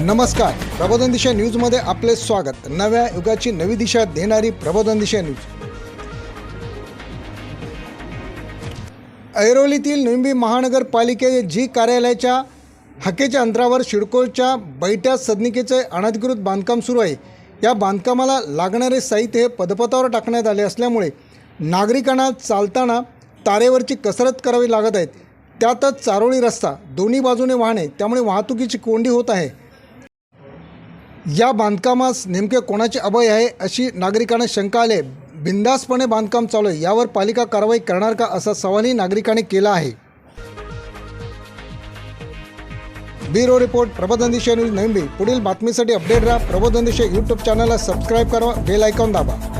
नमस्कार. प्रबोधन दिशा न्यूजमध्ये आपले स्वागत. नव्या युगाची नवी दिशा देणारी प्रबोधन दिशा न्यूज. ऐरोलीतील निंबी महानगरपालिके जी कार्यालयाच्या हाकेच्या अंतरावर शिडकोच्या बैठ्या सदनिकेचे अनधिकृत बांधकाम सुरू आहे. या बांधकामाला लागणारे साहित्य हे पदपथावर टाकण्यात आले असल्यामुळे नागरिकांना चालताना तारेवरची कसरत करावी लागत आहेत त्यातच चारोळी रस्ता दोन्ही बाजूने वाहने त्यामुळे वाहतुकीची कोंडी होत आहे. या बांधकामास नेमके कोणाचे अभय आहे अशी नागरिकांना शंका आले. बिंदासपणे बांधकाम चालू आहे. यावर पालिका कारवाई करणार का असा सवालही नागरिकांनी केला आहे. ब्युरो रिपोर्ट प्रबोधन दिशा न्यूज नवी पुढील बातमीसाठी अपडेट राहा. प्रबोधन दिशा यूट्यूब चॅनलला सबस्क्राईब करा. बेल आयकॉन दाबा.